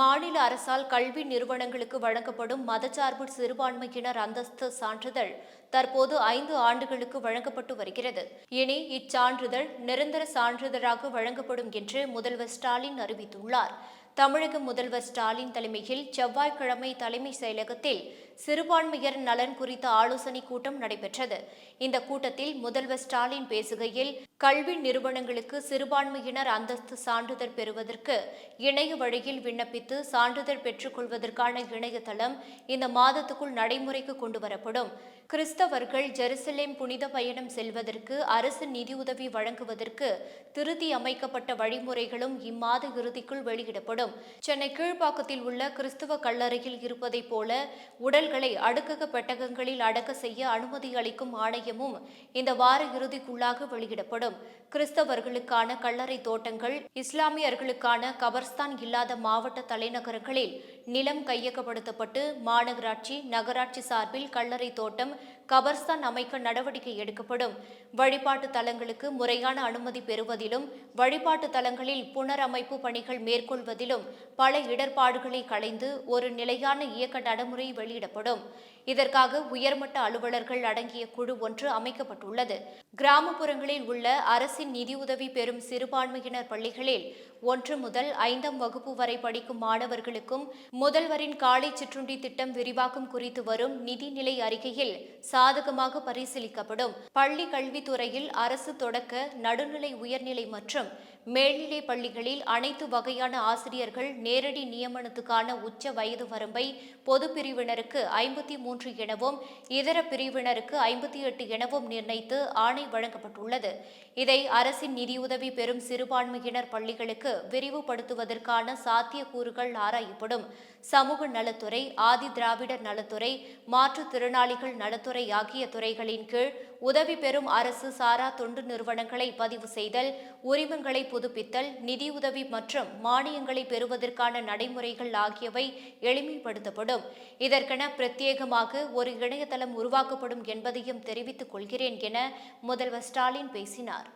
மாநில அரசால் கல்வி நிறுவனங்களுக்கு வழங்கப்படும் மதச்சார்பு சிறுபான்மையினர் அந்தஸ்து சான்றிதழ் தற்போது ஐந்து ஆண்டுகளுக்கு வழங்கப்பட்டு வருகிறது. இனி இச்சான்றிதழ் நிரந்தர சான்றிதழாக வழங்கப்படும் என்று முதல்வர் ஸ்டாலின் அறிவித்துள்ளார். தமிழக முதல்வர் ஸ்டாலின் தலைமையில் செவ்வாய்க்கிழமை தலைமை செயலகத்தில் சிறுபான்மையர் நலன் குறித்த ஆலோசனை கூட்டம் நடைபெற்றது. இந்த கூட்டத்தில் முதல்வர் ஸ்டாலின் பேசுகையில் கல்வி நிறுவனங்களுக்கு சிறுபான்மையினர் அந்தஸ்து சான்றிதழ் பெறுவதற்கு இணைய வழியில் விண்ணப்பித்து சான்றிதழ் பெற்றுக்கொள்வதற்கான இணையதளம் இந்த மாதத்துக்குள் நடைமுறைக்கு கொண்டுவரப்படும். கிறிஸ்தவர்கள் ஜெருசலேம் புனித பயணம் செல்வதற்கு அரசு நிதியுதவி வழங்குவதற்கு திருத்தி அமைக்கப்பட்ட வழிமுறைகளும் இம்மாத இறுதிக்குள் வெளியிடப்படும். சென்னை கீழ்ப்பாக்கத்தில் உள்ள கிறிஸ்தவ கல்லறையில் இருப்பதைப் போல உடல்களை அடுக்கக பெட்டகங்களில் அடக்க செய்ய அனுமதி அளிக்கும் ஆணையமும் இந்த வார இறுதிக்குள்ளாக வெளியிடப்படும். கிறிஸ்தவர்களுக்கான கல்லறை தோட்டங்கள் இஸ்லாமியர்களுக்கான கபர்ஸ்தான் இல்லாத மாவட்ட தலைநகரங்களில் நிலம் கையகப்படுத்தப்பட்டு மாநகராட்சி நகராட்சி சார்பில் கல்லறை தோட்டம் கபர்ஸ்தான் அமைக்க நடவடிக்கை எடுக்கப்படும். வழிபாட்டு தலங்களுக்கு முறையான அனுமதி பெறுவதிலும் வழிபாட்டு தலங்களில் புனரமைப்பு பணிகள் மேற்கொள்வதிலும் பல இடர்பாடுகளை களைந்து ஒரு நிலையான இயக்க நடைமுறை வெளியிடப்படும். இதற்காக உயர்மட்ட அலுவலர்கள் அடங்கிய குழு ஒன்று அமைக்கப்பட்டுள்ளது. கிராமப்புறங்களில் உள்ள அரசின் நிதியுதவி பெறும் சிறுபான்மையினர் பள்ளிகளில் ஒன்று முதல் ஐந்தாம் வகுப்பு வரை படிக்கும் மாணவர்களுக்கும் முதல்வரின் காலை சிற்றுண்டி திட்டம் விரிவாக்கம் குறித்து வரும் நிதிநிலை அறிக்கையில் சாதகமாக பரிசீலிக்கப்படும். பள்ளி கல்வித்துறையில் அரசு தொடக்க நடுநிலை உயர்நிலை மற்றும் மேல்நிலை பள்ளிகளில் அனைத்து வகையான ஆசிரியர்கள் நேரடி நியமனத்துக்கான உச்ச வயது வரம்பை பொது பிரிவினருக்கு ஐம்பத்தி மூன்று எனவும் இதர பிரிவினருக்கு ஐம்பத்தி எட்டு எனவும் நிர்ணயித்து ஆணை வழங்கப்பட்டுள்ளது. இதை அரசின் நிதியுதவி பெறும் சிறுபான்மையினர் பள்ளிகளுக்கு விரிவுபடுத்துவதற்கான சாத்தியக்கூறுகள் ஆராயப்படும். சமூக நலத்துறை ஆதி திராவிடர் நலத்துறை மாற்றுத்திறனாளிகள் நலத்துறை ஆகிய துறைகளின் கீழ் உதவி பெறும் அரசு சாரா தொண்டு நிறுவனங்களை பதிவு செய்தல் உரிமங்களை புதுப்பித்தல் நிதியுதவி மற்றும் மானியங்களை பெறுவதற்கான நடைமுறைகள் ஆகியவை எளிமைப்படுத்தப்படும். இதற்கென பிரத்யேகமாக ஒரு இணையதளம் உருவாக்கப்படும் என்பதையும் தெரிவித்துக் கொள்கிறேன் என முதல்வர் ஸ்டாலின் பேசினார்.